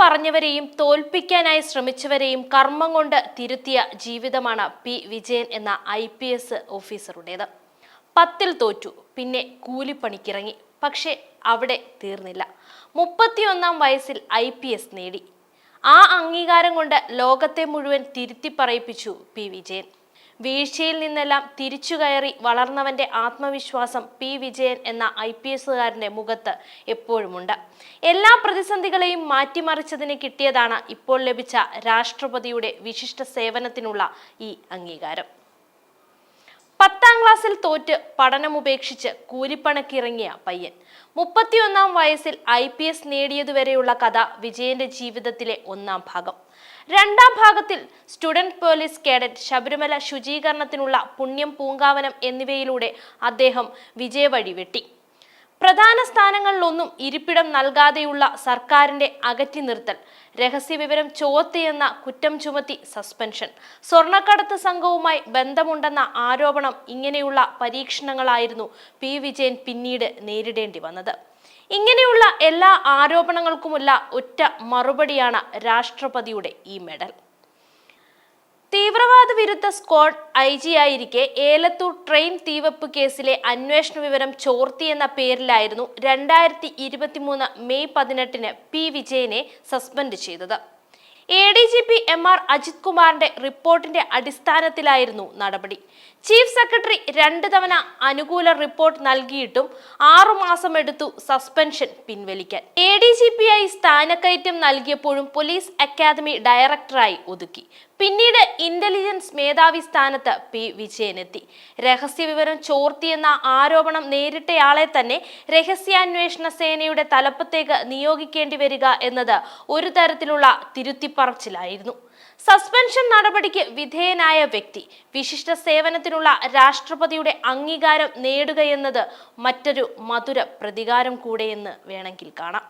പറഞ്ഞവരെയും തോൽപ്പിക്കാനായി ശ്രമിച്ചവരെയും കർമ്മം കൊണ്ട് തിരുത്തിയ ജീവിതമാണ് പി. വിജയൻ എന്ന ഐ. പി. എസ്. ഓഫീസറുടേത്. പത്തിൽ തോറ്റു പിന്നെ കൂലിപ്പണിക്കിറങ്ങി. പക്ഷേ അവിടെ തീർന്നില്ല. മുപ്പത്തിയൊന്നാം വയസ്സിൽ ഐ. പി. എസ്. നേടി. ആ അംഗീകാരം കൊണ്ട് ലോകത്തെ മുഴുവൻ തിരുത്തി പറയിപ്പിച്ചു പി. വിജയൻ. വീഴ്ചയിൽ നിന്നെല്ലാം തിരിച്ചു കയറി വളർന്നവന്റെ ആത്മവിശ്വാസം പി. വിജയൻ എന്ന ഐ. പി. എസുകാരന്റെ മുഖത്ത് എപ്പോഴുമുണ്ട്. എല്ലാ പ്രതിസന്ധികളെയും മാറ്റിമറിച്ചതിന് കിട്ടിയതാണ് ഇപ്പോൾ ലഭിച്ച രാഷ്ട്രപതിയുടെ വിശിഷ്ട സേവനത്തിനുള്ള ഈ അംഗീകാരം. പത്താം ക്ലാസ്സിൽ തോറ്റ് പഠനം ഉപേക്ഷിച്ച് കൂലിപ്പണക്കിറങ്ങിയ പയ്യൻ. മുപ്പത്തിയൊന്നാം വയസ്സിൽ ഐ പി എസ് നേടിയതുവരെയുള്ള കഥ വിജയന്റെ ജീവിതത്തിലെ ഒന്നാം ഭാഗം. രണ്ടാം ഭാഗത്തിൽ സ്റ്റുഡന്റ് പോലീസ് കേഡറ്റ് ശബരിമല ശുചീകരണത്തിനുള്ള പുണ്യം പൂങ്കാവനം എന്നിവയിലൂടെ അദ്ദേഹം വിജയവഴി വെട്ടി. പ്രധാന സ്ഥാനങ്ങളിലൊന്നും ഇരിപ്പിടം നൽകാതെയുള്ള സർക്കാരിന്റെ അകറ്റി നിർത്തൽ. രഹസ്യവിവരം ചോർത്തിയെന്ന കുറ്റം ചുമത്തി സസ്പെൻഷൻ. സ്വർണക്കടത്ത് സംഘവുമായി ബന്ധമുണ്ടെന്ന ആരോപണം ഇങ്ങനെയുള്ള പരീക്ഷണങ്ങളായിരുന്നു പി. വിജയൻ പിന്നീട് നേരിടേണ്ടി വന്നത്. ഇങ്ങനെയുള്ള എല്ലാ ആരോപണങ്ങൾക്കുമുള്ള ഒറ്റ മറുപടിയാണ് രാഷ്ട്രപതിയുടെ ഈ മെഡൽ. തീവ്രവാദ വിരുദ്ധ സ്ക്വാഡ് ഐ ജി ആയിരിക്കെ ഏലത്തൂർ ട്രെയിൻ തീവപ്പ് കേസിലെ അന്വേഷണ വിവരം ചോർത്തിയെന്ന പേരിലായിരുന്നു രണ്ടായിരത്തി ഇരുപത്തിമൂന്ന് മെയ് പതിനെട്ടിന് പി വിജയനെ സസ്പെൻഡ് ചെയ്തത്. A D G P M R Ajith കുമാറിന്റെ റിപ്പോർട്ടിന്റെ അടിസ്ഥാനത്തിലായിരുന്നു നടപടി. ചീഫ് സെക്രട്ടറി രണ്ട് തവണ അനുകൂല റിപ്പോർട്ട് നൽകിയിട്ടും ആറുമാസം എടുത്തു സസ്പെൻഷൻ പിൻവലിക്കാൻ. എ ഡി ജി പി ആയി സ്ഥാനക്കയറ്റം നൽകിയപ്പോഴും പോലീസ് അക്കാദമി ഡയറക്ടറായി ഒതുക്കി. പിന്നീട് ഇന്റലിജൻസ് മേധാവി സ്ഥാനത്ത് പി വിജയനെത്തി. രഹസ്യവിവരം ചോർത്തിയെന്ന ആരോപണം നേരിട്ടയാളെ തന്നെ രഹസ്യാന്വേഷണ സേനയുടെ തലപ്പത്തേക്ക് നിയോഗിക്കേണ്ടി വരിക എന്നത് ഒരു തരത്തിലുള്ള തിരുത്തിപ്പറച്ചിലായിരുന്നു. സസ്പെൻഷൻ നടപടിക്ക് വിധേയനായ വ്യക്തി വിശിഷ്ട സേവനത്തിനുള്ള രാഷ്ട്രപതിയുടെ അംഗീകാരം നേടുകയെന്നത് മറ്റൊരു മധുര പ്രതികാരം കൂടെയെന്ന് വേണമെങ്കിൽ കാണാം.